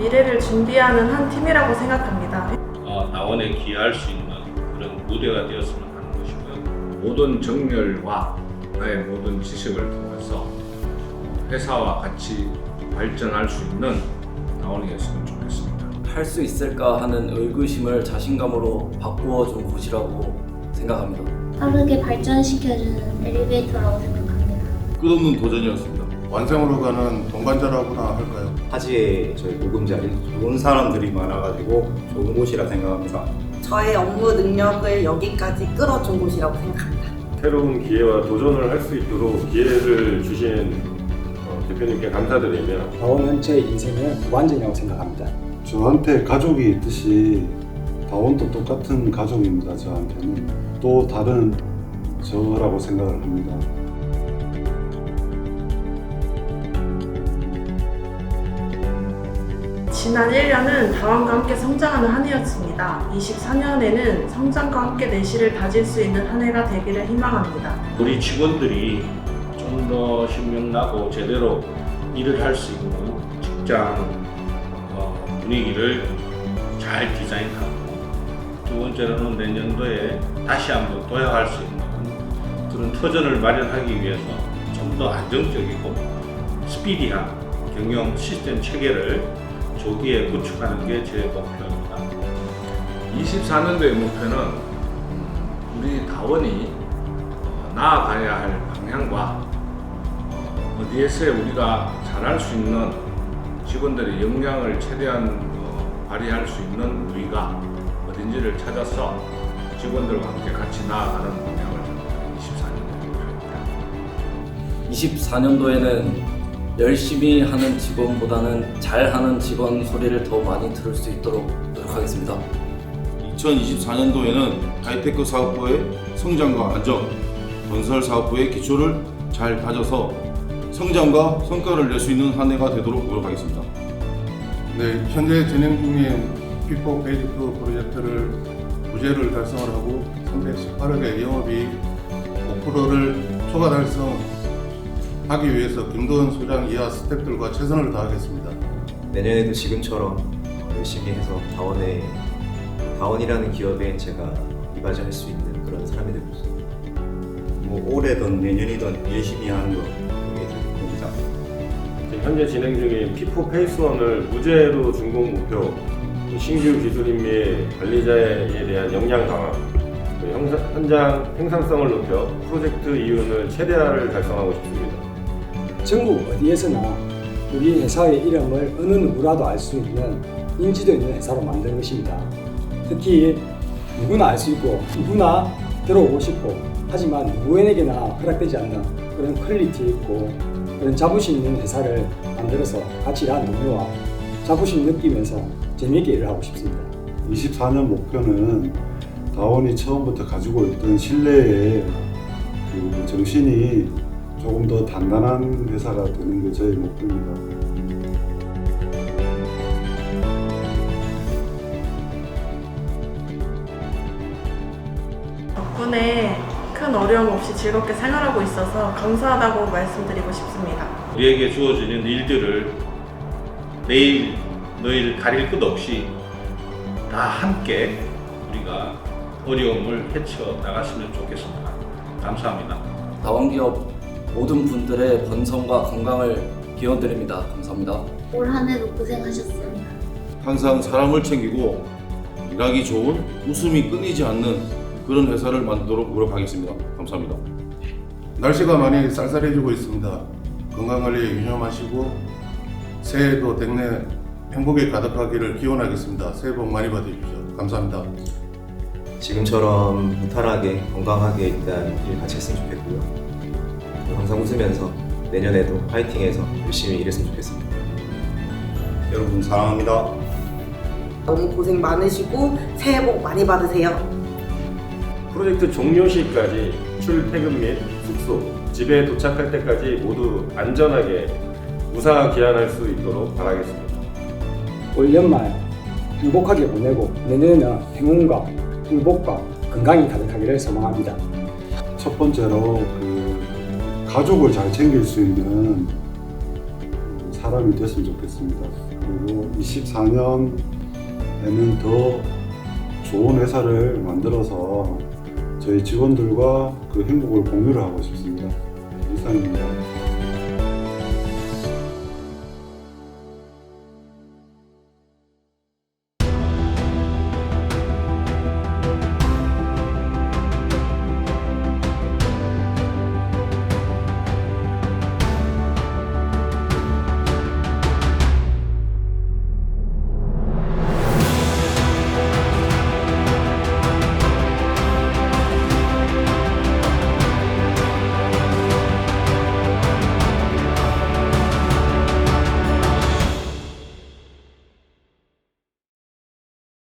미래를 준비하는 한 팀이라고 생각합니다. 어, 나원에 기여할 수 있는 그런 무대가 되었으면 하는 것이고요. 모든 정열과 나의 모든 지식을 통해서 회사와 같이 발전할 수 있는 나원이었으면 좋겠습니다. 할 수 있을까 하는 의구심을 자신감으로 바꾸어 준 곳이라고 생각합니다. 빠르게 발전시켜주는 엘리베이터라고 생각합니다. 끝없는 도전이었습니다. 완성으로 가는 동반자라고나 할까요? 타지에 저희 보금자리 좋은 사람들이 많아가지고 좋은 곳이라 생각합니다. 저의 업무 능력을 여기까지 끌어준 곳이라고 생각합니다. 새로운 기회와 도전을 할 수 있도록 기회를 주신 어, 대표님께 감사드리며 다원은 제 인생의 무관전이라고 생각합니다. 저한테 가족이 있듯이 다원도 똑같은 가족입니다. 저한테는 또 다른 저라고 생각을 합니다. 지난 1년은 다원과 함께 성장하는 한 해였습니다. 24년에는 성장과 함께 내실을 다질 수 있는 한 해가 되기를 희망합니다. 우리 직원들이 좀 더 신명나고 제대로 일을 할 수 있는 직장 어, 분위기를 잘 디자인하고 두 번째로는 내년도에 다시 한번 도약할 수 있는 그런 터전을 마련하기 위해서 좀 더 안정적이고 스피디한 경영 시스템 체계를 조기에 구축하는 게 제 목표입니다. 24년도의 목표는 음, 우리 다원이 어, 나아가야 할 방향과 어, 어디에서 우리가 잘할 수 있는 직원들의 역량을 최대한 어, 발휘할 수 있는 우리가 어딘지를 찾아서 직원들과 함께 같이 나아가는 방향을 24년도에 목표합니다. 24년도에는 열심히 하는 직원보다는 잘하는 직원 소리를 더 많이 들을 수 있도록 노력하겠습니다. 2024년도에는 하이테크 사업부의 성장과 안정, 건설 사업부의 기초를 잘 다져서 성장과 성과를 낼 수 있는 한 해가 되도록 노력하겠습니다. 네, 현재 진행 중인 피포 페이지 2 프로젝트를 무죄를 달성을 하고 318억의 영업이 5%를 초과 달성 하기 위해서 김도원 소장 이하 스태프들과 최선을 다하겠습니다. 내년에도 지금처럼 열심히 해서 다원에 다원이라는 기업에 제가 이바지할 수 있는 그런 사람이 되고 싶습니다. 뭐 올해든 내년이든 열심히 하는 거 그게. 지금 현재 진행 중인 피포 페이스 1을 무죄로 준공 목표, 신규 기술인 및 관리자에 대한 역량 강화, 현장 생산성을 높여 프로젝트 이윤을 최대화를 달성하고 싶습니다. 전국 어디에서나 우리 회사의 이름을 어느 누구라도 알 수 있는 인지도 있는 회사로 만드는 것입니다. 특히 누구나 알 수 있고 누구나 들어오고 싶고 하지만 누구에게나 허락되지 않는 그런 퀄리티 있고 그런 자부심 있는 회사를 만들어서 같이 일하는 동료와 자부심 느끼면서 재미있게 일을 하고 싶습니다. 24년 목표는 다원이 처음부터 가지고 있던 신뢰의 그 정신이 조금 더 단단한 회사가 되는 게 저의 목표입니다. 덕분에 큰 어려움 없이 즐겁게 생활하고 있어서 감사하다고 말씀드리고 싶습니다. 우리에게 주어지는 일들을 내일 너희를 가릴 것 없이 다 함께 우리가 어려움을 헤쳐 나갔으면 좋겠습니다. 감사합니다. 다원기업 모든 분들의 번성과 건강을 기원드립니다. 감사합니다. 올 한 해도 고생하셨습니다. 항상 사람을 챙기고 일하기 좋은 웃음이 끊이지 않는 그런 회사를 만들도록 노력하겠습니다. 감사합니다. 날씨가 많이 쌀쌀해지고 있습니다. 건강관리에 유념하시고 새해도 댁내 행복이 가득하기를 기원하겠습니다. 새해 복 많이 받으십시오. 감사합니다. 지금처럼 무탈하게 건강하게 일단 일 같이 했으면 좋겠고요. 항상 웃으면서 내년에도 파이팅해서 열심히 일했으면 좋겠습니다. 여러분 사랑합니다. 너무 고생 많으시고 새해 복 많이 받으세요. 프로젝트 종료 시까지 출퇴근 및 숙소, 집에 도착할 때까지 모두 안전하게 무사 귀환할 수 있도록 바라겠습니다. 올 연말 행복하게 보내고 내년에는 행운과 행복과 건강이 가득하기를 소망합니다. 첫 번째로 그 가족을 잘 챙길 수 있는 사람이 됐으면 좋겠습니다. 그리고 24년에는 더 좋은 회사를 만들어서 저희 직원들과 그 행복을 공유를 하고 싶습니다. 이상입니다.